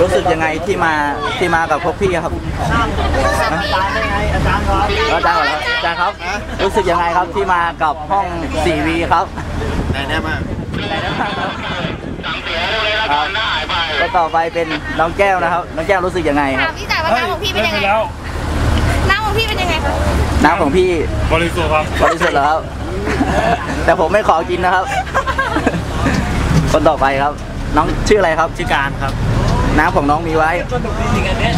รู้สึกยังไงที่มาที่มากับพวกพี่ครับรู้สึกดีค่ะอาจารย์ก่อนครับอาจารย์ครับ รู้สึกยังไงครับที่มากับห้อง 4V ครับไหนแน่มากครับก็ต่อไปเป็นน้องแก้วนะครับ น้องแก้วรู้สึกยังไงคถารัมบพี่จ่ายว่าน้ำของพี่เป็นยังไงน้ำของพี่เป็นยังไงคะน้ำของพี่บริสุทธิ์ครับบริสุทธิ์เหรอครับ แต่ผมไม่ขอกินนะครับ คนต่อไปครับ น้องชื่ออะไรครับชื่อการครับ น้ำของน้องมีไว้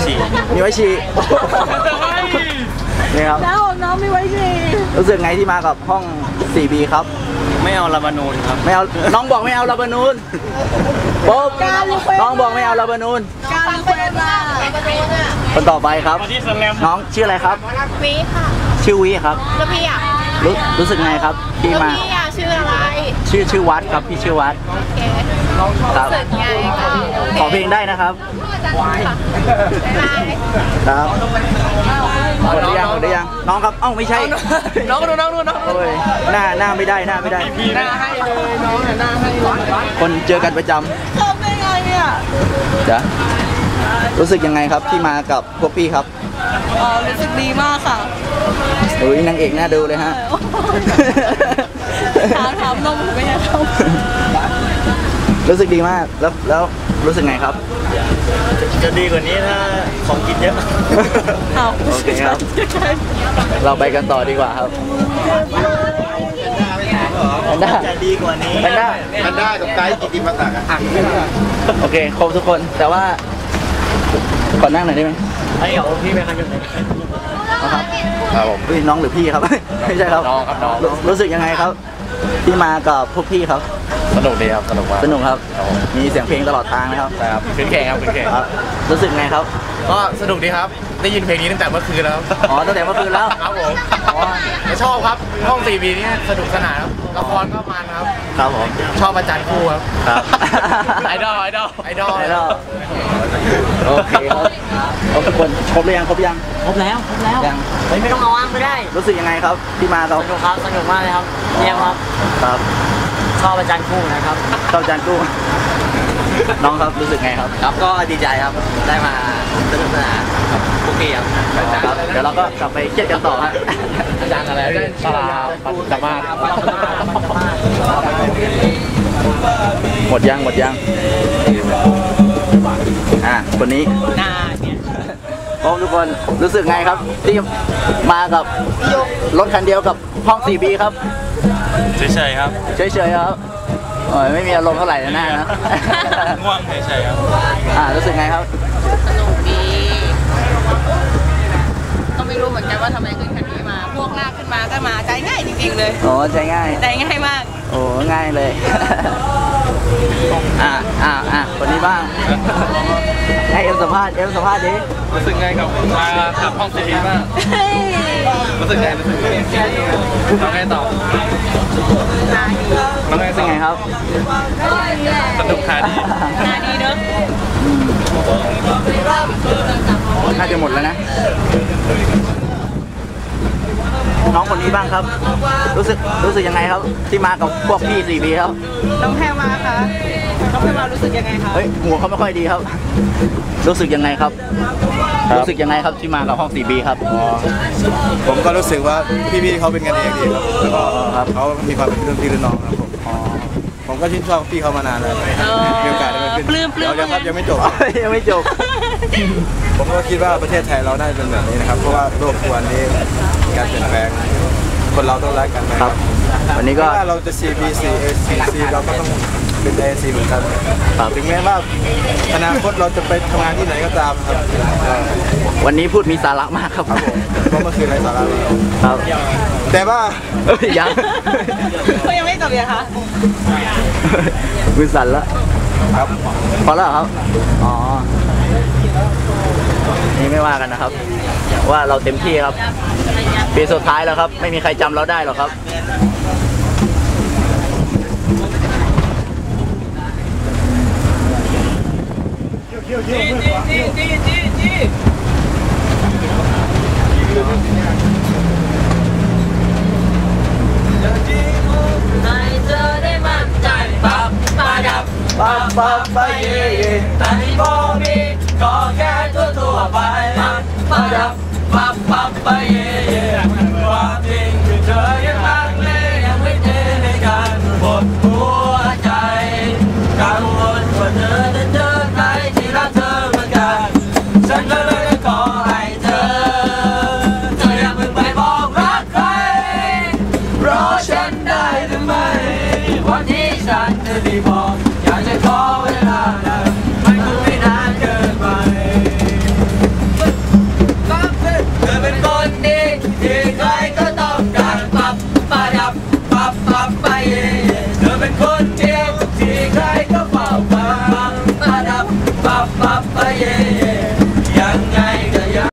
ฉี่มีไว้ฉี่นี่ครับน้าของน้องไม่ไว้ชีรู้สึกไงที่มากับห้อง 4B ครับ ไม่เอาลาบานูนครับ ไม่เอา น้องบอกไม่เอาลาบานูนปุ๊บน้องบอกไม่เอาลาบานูนการรีเควสมาคนต่อไปครับมาที่สแลมน้องชื่ออะไรครับวีค่ะ ชื่อวิครับ แล้วพี่อะรู้รู้สึกไงครับที่แล้วมาพี่อะชื่ออะไร ชื่อชื่อวัดครับพี่ชื่อวัดโอเค ครับรู้สึกไงคะขอเพลงได้นะครับได้ ครับหมดหรือยังหมดหรือยัง น้องครับ เอ้าไม่ใช่ น้องดูน้องดูน้องโอ้ย หน้าหน้าไม่ได้ หน้าไม่ได้ หน้าให้เลยน้องหน้าให้เลยคนเจอกันประจทำได้ไงเนี่ยำจ้ะรู้สึกยังไงครับที่มากับพวกพี่ครับอ๋อรู้สึกดีมากค่ะโอ้ยนางเอกน่าดูเลยฮะ ถามถามนมผมไม่ได้เข้า รู้สึกดีมากแล้วแล้วรู้สึกไงครับ จะดีกว่านี้ถ้าของกินเยอะเอาโอเคครับ เราไปกันต่อดีกว่าครับแพนด้าจะดีกว่านี้แพนด้ามันได้กับไกด์กิติมศักดิ์อะโอเคครบทุกคนแต่ว่าขอนั่งหน่อยได้ไหมไอ้เอาพี่ไปคันกันไหนนะครับครับผมพี่น้องหรือพี่ครับไม่ใช่ครับน้องครับน้องรู้รู้สึกยังไงครับที่มากับพวกพี่ครับ สนุกดีครับสนุกมากสนุกครับ มีเสียงเพลงตลอดทางนะครับใช่ครับขึ้นแข่งครับขึ้นแข่งครับ รู้สึกไงครับ ก็สนุกดีครับ ได้ยินเพลงนี้ตั้งแต่เมื่อคืนแล้วครับอ๋อ ตั้งแต่เมื่อคืนแล้ว ครับผมอ๋อชอบครับ ห้อง 4B นี่สนุกสนานครับ ละครก็มันครับ ครับผม ชอบอาจารย์ครูครับครับ ไอดอล ไอดอล ไอดอลไปแล้วโอเคครับโอเคทุกคนครบหรือยังครบยัง ครบแล้ว ครบแล้วยังเฮ้ยไม่ต้องเอาอ้างก็ได้ รู้สึกยังไงครับ ที่มากับสนุกครับ สนุกมากเลยครับเยี่ยมครับ ครับ ชอบอาจารย์คู่นะครับเข้าจานกู้น้องครับรู้สึกไงครับ ครับก็ดีใจครับได้มาสนุกสนานกับพวกพี่ครับครับเดี๋ยวเราก็กลับไปเครียดกันต่อฮะอาจารย์อะไรตลาสามารถหมดยังหมดยังอะคนนี้หน้าเนี่ยพร้อมทุกคนรู้สึกไงครับที่มากับรถคันเดียวกับห้อง 4B ครับ เฉยๆครับเฉยๆครับโอ้ยไม่มีอารมณ์เท่าไหร่นะหน้านะง่วงเฉยๆครับอ่ารู้สึกไงครับสนุกดีก็ไม่รู้เหมือนกันว่าทำไมขึ้นคันนี้มา พวกลากขึ้นมาก็มาใจง่ายจริงๆเลยโอ้ใช้ง่ายใจง่ายมากโอ้ง่ายเลยอ่าอ่าอ่าคนนี้บ้างให้เอ็ม สัมภาษณ์เอ็มสัมภาษณ์ดิรู้สึกไงกับมาขับห้อง 4B บ้างรู้สึกไงรู้สึกไงน้องไงต่อน้องไงรู้สึต่กอไงครับสนุกค่ะดีนาดีเนอะน่าจะหมดแล้วนะ น้องคนนี้บ้างครับ รู้สึกรู้สึกยังไงครับ ที่มากับพวกพี่ 4B ครับ น้องแพรมาคะ น้องแพรมารู้สึกยังไงคะเฮ้ยหัวเขาไม่ค่อยดีครับ รู้สึกยังไงครับรู้สึกยังไงครับที่มากับห้อง 4B ครับผมก็รู้สึกว่าพี่ๆเขาเป็นกันเองดีครับแล้วก็เขามีความเป็นรุ่นพี่รุ่นน้องครับผมผมก็ชื่นชอบพี่เขามานานแล้วมีโอกาสได้มาขึ้นปลื้มปลื้ม เดี๋ยวครับยังไม่จบ ยังไม่จบ ผมก็คิดว่าประเทศไทยเราได้เป็นแบบนี้นะครับ เพราะว่าโลกทุกวันนี้มีการเปลี่ยนแปลง คนเราต้องรักกันนะคครัรับบวันนี้ก็ไม่ว่าเราจะ CB C A C C เราก็ต้อง เป็น A C เหมือนกันครับถึงแม้ว่าอนาคตเราจะไปทำงานที่ไหนก็ตามครับเออวันนี้พูดมีสาระมากครับครับผมเพราะเมื่อคืนไร้สาระเลยครับ แต่ว่าเอ้ยยังเขายังไม่จบยังคะมือสั่นแล้วครับพอแล้วเหรอครับ อ๋อ นี่ไม่ว่ากันนะครับ ว่าเราเต็มที่ครับ ปีสุดท้ายแล้วครับ ไม่มีใครจำเราได้หรอกครับ จี้จี้จี้จี้จี้จี้ให้เธอได้มั่นใจปั๊บมาดับปั๊บปั๊บไปเย่เย่แต่ที่บ่มีก็แค่ทั่วทั่วไปปั๊บมาดับปั๊บปั๊บไปเย่ Jakob, ja, Jakob,